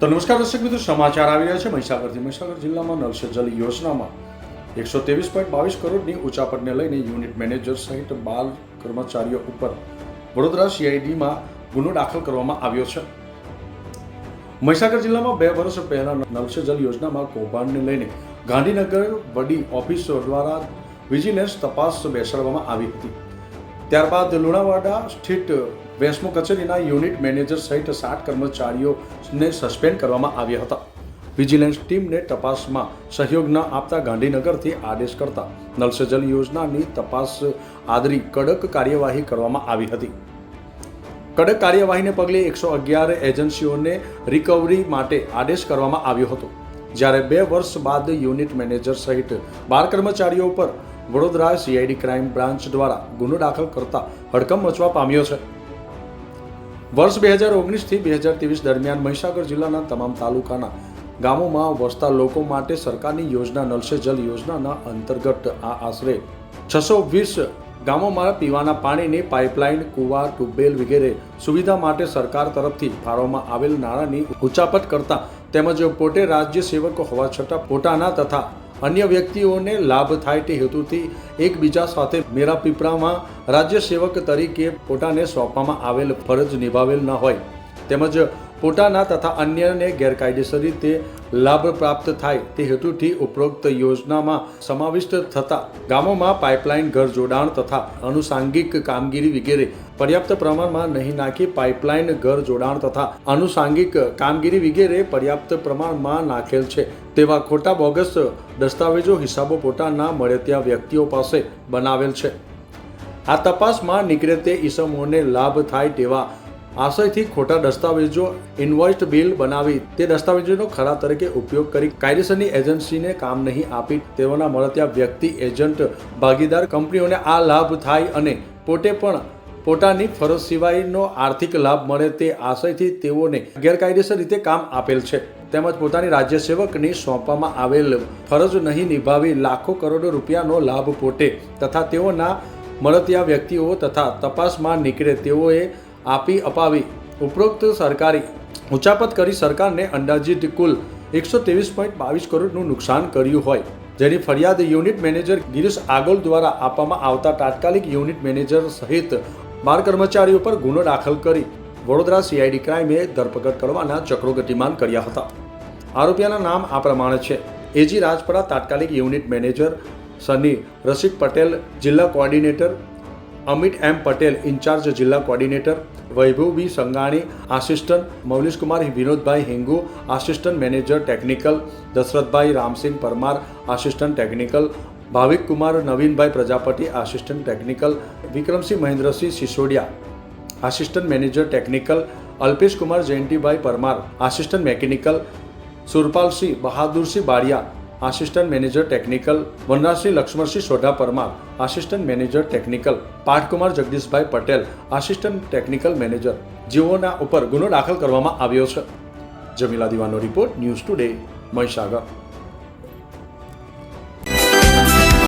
તો નમસ્કાર દર્શક મિત્રો, સમાચાર આવી રહ્યા છે મહીસાગરથી. મહીસાગર જિલ્લામાં નલસે જલ યોજનામાં એકસો ત્રેવીસ પોઈન્ટ બાવીસ કરોડની ઉચાપટને લઈને યુનિટ મેનેજર સહિત બાર કર્મચારીઓ ઉપર વડોદરા સીઆઈડીમાં ગુનો દાખલ કરવામાં આવ્યો છે. મહીસાગર જિલ્લામાં બે વર્ષ પહેલા નલસે જલ યોજનામાં કૌભાંડને લઈને ગાંધીનગર વડી ઓફિસો દ્વારા વિજિલન્સ તપાસ બેસાડવામાં આવી હતી. ત્યારબાદ લુણાવાડા સ્થિત વેસ્મો કચેરીના યુનિટ મેનેજર સહિત સાત કર્મચારીઓને સસ્પેન્ડ કરવામાં આવ્યા હતા. વિજિલન્સ ટીમને તપાસમાં સહયોગ ન આપતા ગાંધીનગરથી આદેશ કરતા નલસજલ યોજનાની તપાસ આદરી કડક કાર્યવાહી કરવામાં આવી હતી. કડક કાર્યવાહીને પગલે એકસો અગિયાર એજન્સીઓને રિકવરી માટે આદેશ કરવામાં આવ્યો હતો. જ્યારે બે વર્ષ બાદ યુનિટ મેનેજર સહિત બાર કર્મચારીઓ પર વડોદરા સીઆઈડી ક્રાઇમ બ્રાન્ચ દ્વારા ગુનો દાખલ કરતા હડકંપ મચવા પામ્યો છે. વર્ષ બે હજાર ઓગણીસથી બે હજાર ત્રેવીસ દરમિયાન મહીસાગર જિલ્લાના તમામ તાલુકાના ગામોમાં વસતા લોકો માટે સરકારની યોજના નલસે જલ યોજનાના અંતર્ગત આ આશરે છસો વીસ ગામોમાં પીવાના પાણીની પાઇપલાઇન, કુવા, ટ્યુબવેલ વગેરે સુવિધા માટે સરકાર તરફથી ફાળવવામાં આવેલ નાણાંની ઉચાપટ કરતા તેમજ પોતે રાજ્ય સેવકો હોવા છતાં પોતાના તથા અન્ય વ્યક્તિઓને લાભ થાય તે હેતુથી એકબીજા સાથે મેરા પીપળામાં રાજ્ય સેવક તરીકે પોતાને સોંપવામાં આવેલ ફરજ નિભાવેલ ન હોય. તેમજ પોતાના તથા અન્યને ગેરકાયદેસર રીતે લાભ પ્રાપ્ત થાય તે હેતુથી ઉપરોક્ત યોજનામાં સમાવિષ્ટ થતા ગામોમાં પાઇપલાઇન ઘર જોડાણ તથા અનુસાંગિક કામગીરી વગેરે પર્યાપ્ત પ્રમાણમાં નહીં નાખી પાઇપલાઇન ઘર જોડાણ તથા અનુસાંગિક કામગીરી વગેરે પર્યાપ્ત પ્રમાણમાં નાખેલ છે. તેવા ખોટા બોગસ દસ્તાવેજો હિસાબો પોતાના મળે ત્યાં વ્યક્તિઓ પાસે બનાવેલ છે. આ તપાસમાં નીકળે તે ઈસમોને લાભ થાય તેવા આશયથી ખોટા દસ્તાવેજો ઇન્વોઇસ્ડ બિલ બનાવી તે દસ્તાવેજોનો ખરા તરીકે ઉપયોગ કરી કાયદેસરની એજન્સીને કામ નહીં આપી તેઓના મળત્યા વ્યક્તિ, એજન્ટ, ભાગીદાર કંપનીઓને આ લાભ થાય અને પોતે પણ પોતાની ફરજ સિવાયનો આર્થિક લાભ મળે તે આશયથી તેઓને ગેરકાયદેસર રીતે કામ આપેલ છે. તેમજ પોતાની રાજ્ય સેવકની સોંપવામાં આવેલ ફરજ નહીં નિભાવી લાખો કરોડો રૂપિયાનો લાભ પોતે તથા તેઓના મળતિયા વ્યક્તિઓ તથા તપાસમાં નીકળે તેઓએ આપી અપાવી. ઉપરોક્ત સરકારી ઉચાપત કરી સરકારને અંદાજિત કુલ એકસો ત્રેવીસ પોઈન્ટ બાવીસ કરોડનું નુકસાન કર્યું હોય. જેની ફરિયાદ યુનિટ મેનેજર ગિરીશ આગોલ દ્વારા આપવામાં આવતા તાત્કાલિક યુનિટ મેનેજર સહિત બાર કર્મચારીઓ પર ગુનો દાખલ કરી વડોદરા સીઆઈડી ક્રાઇમે ધરપકડ કરવાના ચક્રો ગતિમાન કર્યા હતા. આરોપીઓના નામ આ પ્રમાણે છે. એજી રાજપરા તાત્કાલિક યુનિટ મેનેજર સની રસિક પટેલ, જિલ્લા coordinator Amit M Patel in charge જિલ્લા coordinator Vaibhav B Sangani assistant, Maulishkumar Vinodbhai Hingu assistant manager technical, Dashrathbhai Ramsinh Parmar assistant technical Bhavik Kumar Navinbhai Prajapati assistant technical, Vikramsinh Mahendrasinh Sisodiya assistant manager technical Alpesh Kumar Jayantibhai Parmar assistant mechanical, Surpalsinh Bahadursinh Bariya assistant manager technical Vanrajsinh Laxmansinh Sodha Parmar, assistant manager technical Pathkumar Jagdishbhai Patel, assistant technical manager જેઓના ઉપર ગુનો દાખલ કરવામાં આવ્યો છે. Jamila દિવાનો report news today, Mahisagar.